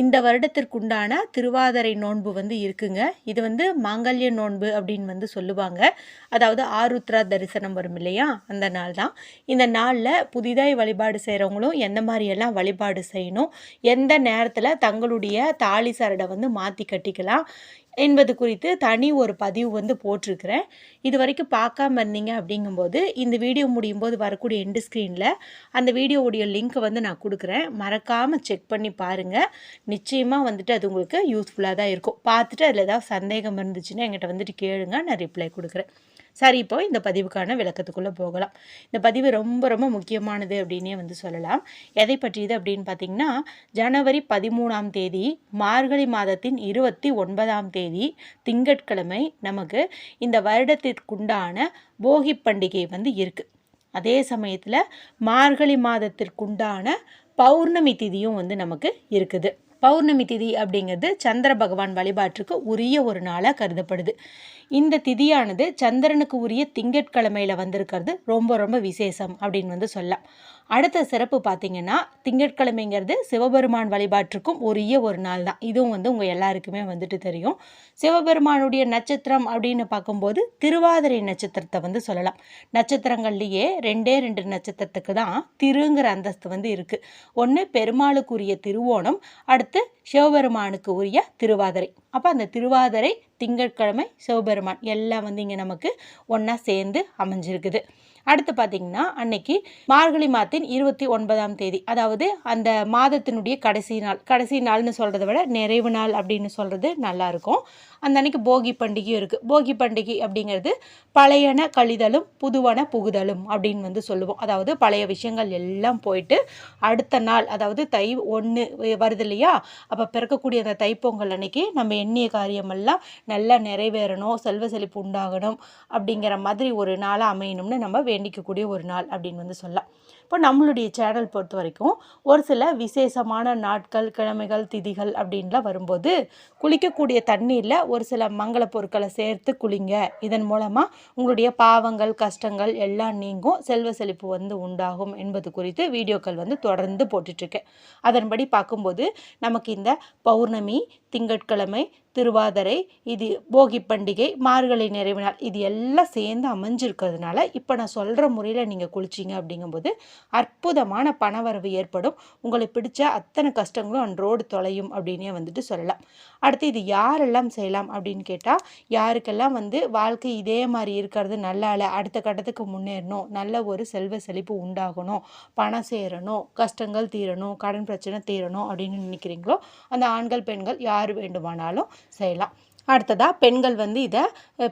இந்த வருடத்திற்குண்டான திருவாதிரை நோன்பு வந்து இருக்குங்க. இது வந்து மாங்கல்ய நோன்பு அப்படின்னு வந்து சொல்லுவாங்க. அதாவது ஆருத்ரா தரிசனம் வரும் இல்லையா? அந்த நாள் தான். இந்த நாளில் புதிதாய் வழிபாடு செய்கிறவங்களும் எந்த மாதிரியெல்லாம் வழிபாடு செய்யணும்? எந்த நேரத்தில் தங்களுடைய தாலி சரடை வந்து மாற்றி கட்டிக்கலாம்? என்பது குறித்து தனி ஒரு பதிவு வந்து போட்டிருக்கிறேன். இது வரைக்கும் பார்க்காம இருந்தீங்க அப்படிங்கும்போது இந்த வீடியோ முடியும் போது வரக்கூடிய எண்டு ஸ்க்ரீனில் அந்த வீடியோவுடைய லிங்க்கை வந்து நான் கொடுக்குறேன். மறக்காமல் செக் பண்ணி பாருங்கள் நிச்சயமாக வந்துட்டு அது உங்களுக்கு யூஸ்ஃபுல்லாக தான் இருக்கும். பார்த்துட்டு அதில் ஏதாவது சந்தேகம் இருந்துச்சுன்னா என்கிட்ட வந்துட்டு கேளுங்க நான் ரிப்ளை கொடுக்குறேன். சரி இப்போ இந்த பதிவுக்கான விளக்கத்துக்குள்ளே போகலாம். இந்த பதிவு ரொம்ப ரொம்ப முக்கியமானது அப்படின்னே வந்து சொல்லலாம். எதை பற்றியது அப்படின்னு பார்த்தீங்கன்னா ஜனவரி பதிமூணாம் தேதி மார்கழி மாதத்தின் இருபத்தி ஒன்பதாம் தேதி திங்கட்கிழமை நமக்கு இந்த வருடத்திற்குண்டான போகி பண்டிகை வந்து இருக்குது அதே சமயத்தில் மார்கழி மாதத்திற்குண்டான பௌர்ணமி திதியும் வந்து நமக்கு இருக்குது. பௌர்ணமி திதி அப்படிங்கிறது சந்திர பகவான் வழிபாட்டுக்கு உரிய ஒரு நாளாக கருதப்படுது. இந்த திதியானது சந்திரனுக்கு உரிய திங்கட்கிழமையில் வந்திருக்கிறது. ரொம்ப ரொம்ப விசேஷம் அப்படின்னு வந்து சொல்லலாம். அடுத்த சிறப்பு பார்த்தீங்கன்னா திங்கட்கிழமைங்கிறது சிவபெருமான் வழிபாட்டுக்கும் உரிய ஒரு நாள் தான். இதுவும் வந்து உங்கள் எல்லாருக்குமே வந்துட்டு தெரியும். சிவபெருமானுடைய நட்சத்திரம் அப்படின்னு பார்க்கும்போது திருவாதிரை நட்சத்திரத்தை வந்து சொல்லலாம். நட்சத்திரங்கள்லேயே ரெண்டே ரெண்டு நட்சத்திரத்துக்கு தான் திருங்கிற அந்தஸ்து வந்து இருக்குது ஒன்று பெருமாளுக்குரிய திருவோணம் அடுத்து சிவபெருமானுக்கு உரிய திருவாதிரை. அப்போ அந்த திருவாதிரை திங்கட்கிழமை சிவபெருமான் எல்லாம் வந்து இங்கே நமக்கு ஒன்றா சேர்ந்து அமைஞ்சிருக்குது. அடுத்து பார்த்தீங்கன்னா அன்னைக்கு மார்கழி மாதத்தின் இருபத்தி ஒன்பதாம் தேதி அதாவது அந்த மாதத்தினுடைய கடைசி நாள் கடைசி நாள்னு சொல்கிறத விட நிறைவு நாள் அப்படின்னு சொல்கிறது நல்லாயிருக்கும் அந்த அன்னைக்கு போகி பண்டிகையும் இருக்குது போகி பண்டிகை அப்படிங்கிறது பழையன கழிதலும் புதுவன புகுதலும் அப்படின்னு வந்து சொல்லுவோம். அதாவது பழைய விஷயங்கள் எல்லாம் போயிட்டு அடுத்த நாள் அதாவது தை ஒன்று வருது இல்லையா? அப்போ பிறக்கக்கூடிய அந்த தைப்பொங்கல் அன்னைக்கு நம்ம எண்ணிய காரியமெல்லாம் நல்லா நிறைவேறணும் செல்வ செழிப்பு உண்டாகணும் அப்படிங்கிற மாதிரி ஒரு நாளாக அமையணும்னு நம்ம வேண்டிக்கக்கூடிய ஒரு நாள் அப்படின்னு வந்து சொல்லலாம். இப்போ நம்மளுடைய சேனல் பொறுத்த வரைக்கும் ஒரு சில விசேஷமான நாட்கள் கிழமைகள் திதிகள் அப்படின்லாம் வரும்போது குளிக்கக்கூடிய தண்ணீரில் ஒரு சில மங்கள பொருட்களை சேர்த்து குளிங்க. இதன் மூலமாக உங்களுடைய பாவங்கள் கஷ்டங்கள் எல்லாம் நீங்கும். செல்வ செழிப்பு வந்து உண்டாகும் என்பது குறித்து வீடியோக்கள் வந்து தொடர்ந்து போட்டுட்ருக்கேன் அதன்படி பார்க்கும்போது நமக்கு இந்த பௌர்ணமி திங்கட்கிழமை திருவாதிரை இது போகி பண்டிகை மார்கழி நிறைவு நாள் இது எல்லாம் சேர்ந்து அமைஞ்சிருக்கிறதுனால இப்போ நான் சொல்கிற முறையில் நீங்கள் குளிச்சிங்க அப்படிங்கும்போது அற்புதமான பணவரவு ஏற்படும். உங்களை பிடிச்ச அத்தனை கஷ்டங்களும் அன்றோடு தொலையும் அப்படின்னே வந்துட்டு சொல்லலாம். அடுத்து இது யாரெல்லாம் செய்யலாம் அப்படின்னு கேட்டால் யாருக்கெல்லாம் வந்து வாழ்க்கை இதே மாதிரி இருக்கிறது நல்லா இல்லை அடுத்த கட்டத்துக்கு முன்னேறணும் நல்ல ஒரு செல்வ செழிப்பு உண்டாகணும் பணம் சேரணும் கஷ்டங்கள் தீரணும் கடன் பிரச்சனை தீரணும் அப்படின்னு நினைக்கிறீங்களோ அந்த ஆண்கள் பெண்கள் யார் வேண்டுமானாலும் செய்யலாம். அடுத்ததாக பெண்கள் வந்து இதை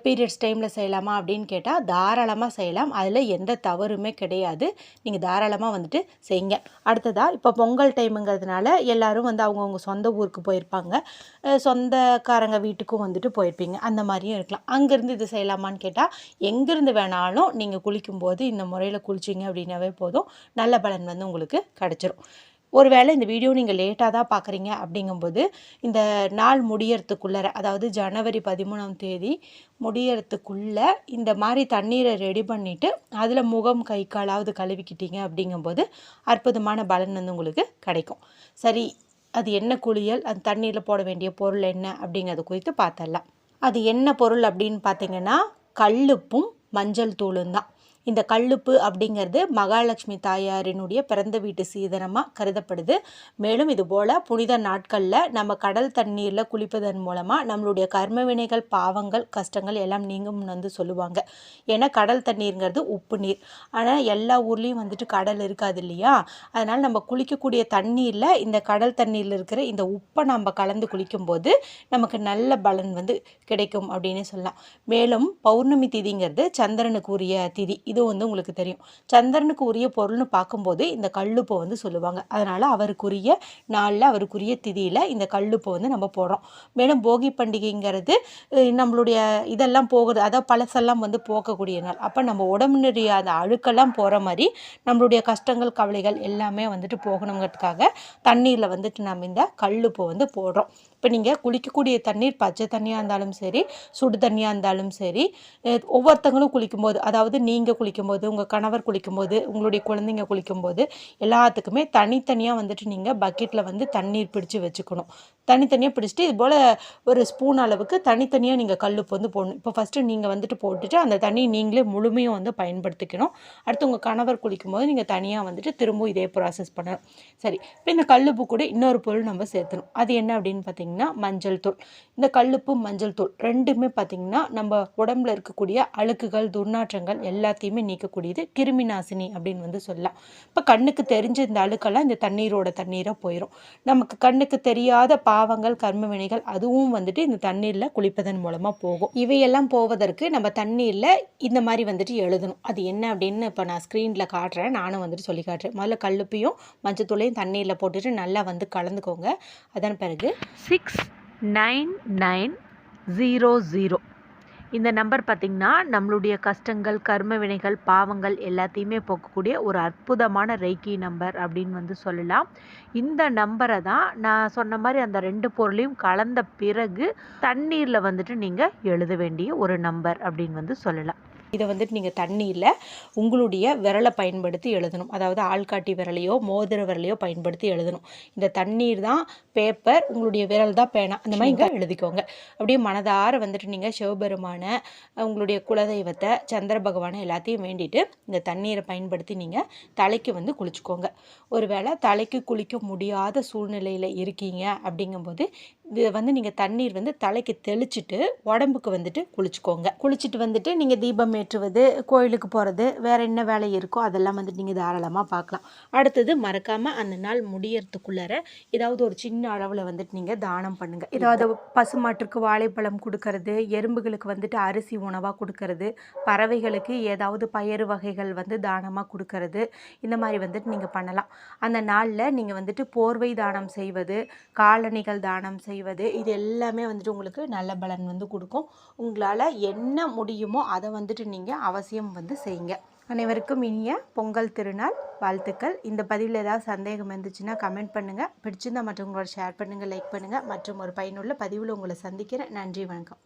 பீரியட்ஸ் டைமில் செய்யலாமா அப்படின்னு கேட்டால் தாராளமாக செய்யலாம். அதில் எந்த தவறுமே கிடையாது. நீங்கள் தாராளமாக வந்துட்டு செய்யுங்க. அடுத்ததாக இப்போ பொங்கல் டைமுங்கிறதுனால எல்லோரும் வந்து அவங்கவுங்க சொந்த ஊருக்கு போயிருப்பாங்க. சொந்தக்காரங்க வீட்டுக்கும் வந்துட்டு போயிருப்பீங்க. அந்த மாதிரியும் இருக்கலாம். அங்கேருந்து இது செய்யலாமான்னு கேட்டால் எங்கேருந்து வேணாலும் நீங்கள் குளிக்கும்போது இந்த முறையில் குளிச்சிங்க அப்படின்னாவே போதும். நல்ல பலன் வந்து உங்களுக்கு கிடச்சிரும். ஒருவேளை இந்த வீடியோ நீங்கள் லேட்டாக தான் பார்க்குறீங்க அப்படிங்கும்போது இந்த நாள் முடியறதுக்குள்ளே அதாவது ஜனவரி பதிமூணாம் தேதி முடியறதுக்குள்ளே இந்த மாதிரி தண்ணீரை ரெடி பண்ணிவிட்டு அதில் முகம் கை காலாவது கழுவிக்கிட்டீங்க அப்படிங்கும்போது அற்புதமான பலன் வந்து உங்களுக்கு கிடைக்கும். சரி அது என்ன குளியல்? அந்த தண்ணீரில் போட வேண்டிய பொருள் என்ன? அப்படிங்கிறது குறித்து பார்த்தரலாம் அது என்ன பொருள் அப்படின்னு பார்த்தீங்கன்னா கல்லுப்பும் மஞ்சள் தூளும் தான். இந்த கல்லுப்பு அப்படிங்கிறது மகாலட்சுமி தாயாரினுடைய பிறந்த வீட்டு சீதனமாக கருதப்படுது. மேலும் இதுபோல் புனித நாட்களில் நம்ம கடல் தண்ணீரில் குளிப்பதன் மூலமாக நம்மளுடைய கர்ம வினைகள் பாவங்கள் கஷ்டங்கள் எல்லாம் நீங்கும்னு வந்து சொல்லுவாங்க. ஏன்னா கடல் தண்ணீருங்கிறது உப்பு நீர். ஆனால் எல்லா ஊர்லேயும் வந்துட்டு கடல் இருக்காது இல்லையா? அதனால் நம்ம குளிக்கக்கூடிய தண்ணீரில் இந்த கடல் தண்ணீரில் இருக்கிற இந்த உப்பை நம்ம கலந்து குளிக்கும்போது நமக்கு நல்ல பலன் வந்து கிடைக்கும் அப்படின்னு சொல்லலாம். மேலும் பௌர்ணமி திதிங்கிறது சந்திரனுக்கு உரிய திதி. இது வந்து உங்களுக்கு தெரியும். சந்திரனுக்கு உரிய பொருள்னு பார்க்கும்போது இந்த கல்லுப்பை வந்து சொல்லுவாங்க. அதனால் அவருக்குரிய நாளில் அவருக்குரிய திதியில் இந்த கல்லுப்பை வந்து நம்ம போடுறோம். மேலும் போகி பண்டிகைங்கிறது நம்மளுடைய இதெல்லாம் போகுது. அதாவது பழசெல்லாம் வந்து போக்கக்கூடிய நாள். அப்போ நம்ம உடம்புனுடைய அந்த அழுக்கெல்லாம் போகிற மாதிரி நம்மளுடைய கஷ்டங்கள் கவலைகள் எல்லாமே வந்துட்டு போகணுங்கிறதுக்காக தண்ணீரில் வந்துட்டு நம்ம இந்த கல்லுப்பை வந்து போடுறோம். இப்போ நீங்கள் குளிக்கக்கூடிய தண்ணீர் பச்சை தண்ணியாக இருந்தாலும் சரி சுடு தண்ணியாக இருந்தாலும் சரி ஒவ்வொருத்தங்களும் குளிக்கும்போது அதாவது நீங்கள் குளிக்கும்போது உங்கள் கணவர் குளிக்கும்போது உங்களுடைய குழந்தைங்க குளிக்கும்போது எல்லாத்துக்குமே தனித்தனியாக வந்துட்டு நீங்கள் பக்கெட்டில் வந்து தண்ணீர் பிடிச்சு வச்சுக்கணும். தனித்தனியாக பிடிச்சிட்டு இது போல் ஒரு ஸ்பூன் அளவுக்கு தனித்தனியாக நீங்கள் கல்லுப்பு வந்து போடணும். இப்போ ஃபஸ்ட்டு நீங்கள் வந்துட்டு போட்டுட்டு அந்த தண்ணி நீங்களே முழுமையும் வந்து பயன்படுத்திக்கணும். அடுத்து உங்கள் கணவர் குளிக்கும்போது நீங்கள் தனியாக வந்துட்டு திரும்பவும் இதே ப்ராசஸ் பண்ணணும். சரி இப்போ இந்த கல்லுப்பு கூட இன்னொரு பொருள் நம்ம சேர்த்தணும். அது என்ன அப்படின்னு பார்த்தீங்கன்னா மஞ்சள் தூள். இந்த கல்லுப்பு மஞ்சள் தூள். ரெண்டுமே பார்த்தீங்கன்னா நம்ம உடம்புல இருக்கக்கூடிய அழுக்குகள் துர்நாற்றங்கள் எல்லாத்தையுமே நீக்கக்கூடியது கிருமி நாசினி அப்படின்னு வந்து சொல்லலாம். இப்போ கண்ணுக்கு தெரிஞ்ச இந்த அழுக்கெல்லாம் இந்த தண்ணீரோட தண்ணீராக போயிடும் நமக்கு கண்ணுக்கு தெரியாத பாவங்கள் கர்ம வினைகள் அதுவும் வந்துட்டு இந்த தண்ணீரில் குளிப்பதன் மூலமாக போகும். இவையெல்லாம் போவதற்கு நம்ம தண்ணீரில் இந்த மாதிரி வந்துட்டு எழுதணும். அது என்ன அப்படின்னு இப்போ நான் ஸ்க்ரீனில் காட்டுறேன். நானும் வந்துட்டு சொல்லி காட்டுறேன். முதல்ல கல்லுப்பையும் மஞ்சத்தூளையும் தண்ணீரில் போட்டுட்டு நல்லா வந்து கலந்துக்கோங்க. அதன் பிறகு six nine nine zero zero இந்த நம்பர் பார்த்திங்கன்னா நம்மளுடைய கஷ்டங்கள் கர்ம வினைகள் பாவங்கள் எல்லாத்தையுமே போக்கக்கூடிய ஒரு அற்புதமான ரெய்கி நம்பர் அப்படின்னு வந்து சொல்லலாம். இந்த நம்பரை தான் நான் சொன்ன மாதிரி அந்த ரெண்டு பொருளையும் கலந்த பிறகு தண்ணீரில் வந்துட்டு நீங்கள் எழுத வேண்டிய ஒரு நம்பர் அப்படின்னு வந்து சொல்லலாம். இதை வந்துட்டு நீங்கள் தண்ணியில் உங்களுடைய விரலை பயன்படுத்தி எழுதணும். அதாவது ஆள்காட்டி விரலையோ மோதிர விரலையோ பயன்படுத்தி எழுதணும். இந்த தண்ணீர் தான் பேப்பர் உங்களுடைய விரல் தான் பேனா. அந்த மாதிரி இங்கே எழுதிக்கோங்க. அப்படியே மனதார வந்துட்டு நீங்கள் சிவபெருமான உங்களுடைய குலதெய்வத்தை சந்திர பகவானை எல்லாத்தையும் வேண்டிட்டு இந்த தண்ணீரை பயன்படுத்தி நீங்கள் தலைக்கு வந்து குளிச்சுக்கோங்க. ஒருவேளை தலைக்கு குளிக்க முடியாத சூழ்நிலையில் இருக்கீங்க அப்படிங்கும்போது வந்து நீங்கள் தண்ணீர் வந்து தலைக்கு தெளிச்சிட்டு உடம்புக்கு வந்துட்டு குளிச்சுக்கோங்க. குளிச்சுட்டு வந்துட்டு நீங்கள் தீபம் ஏற்றுவது கோயிலுக்கு போகிறது வேறு என்ன வேலை இருக்கோ அதெல்லாம் வந்துட்டு நீங்கள் தாராளமாக பார்க்கலாம். அடுத்தது மறக்காமல் அந்த நாள் முடியறதுக்குள்ளார ஏதாவது ஒரு சின்ன அளவில் வந்துட்டு நீங்கள் தானம் பண்ணுங்கள் ஏதாவது பசுமாட்டுக்கு வாழைப்பழம் கொடுக்கறது எறும்புகளுக்கு வந்துட்டு அரிசி உணவாக கொடுக்கறது பறவைகளுக்கு ஏதாவது பயறு வகைகள் வந்து தானமாக கொடுக்கறது இந்த மாதிரி வந்துட்டு நீங்கள் பண்ணலாம். அந்த நாளில் நீங்கள் வந்துட்டு போர்வை தானம் செய்வது காலணிகள் தானம் செய்வது இது எல்லாமே வந்துட்டு உங்களுக்கு நல்ல பலன் வந்து கொடுக்கும். உங்களால் என்ன முடியுமோ அதை வந்துட்டு நீங்கள் அவசியம் வந்து செய்யுங்க. அனைவருக்கும் இனிய பொங்கல் திருநாள் வாழ்த்துக்கள். இந்த பதிவில் ஏதாவது சந்தேகம் இருந்துச்சுன்னா கமெண்ட் பண்ணுங்கள் பிடிச்சிருந்தா மற்றவங்களோட ஷேர் பண்ணுங்கள் லைக் பண்ணுங்கள் மற்றும் ஒரு பயனுள்ள பதிவில் உங்களை சந்திக்கிறேன். நன்றி வணக்கம்.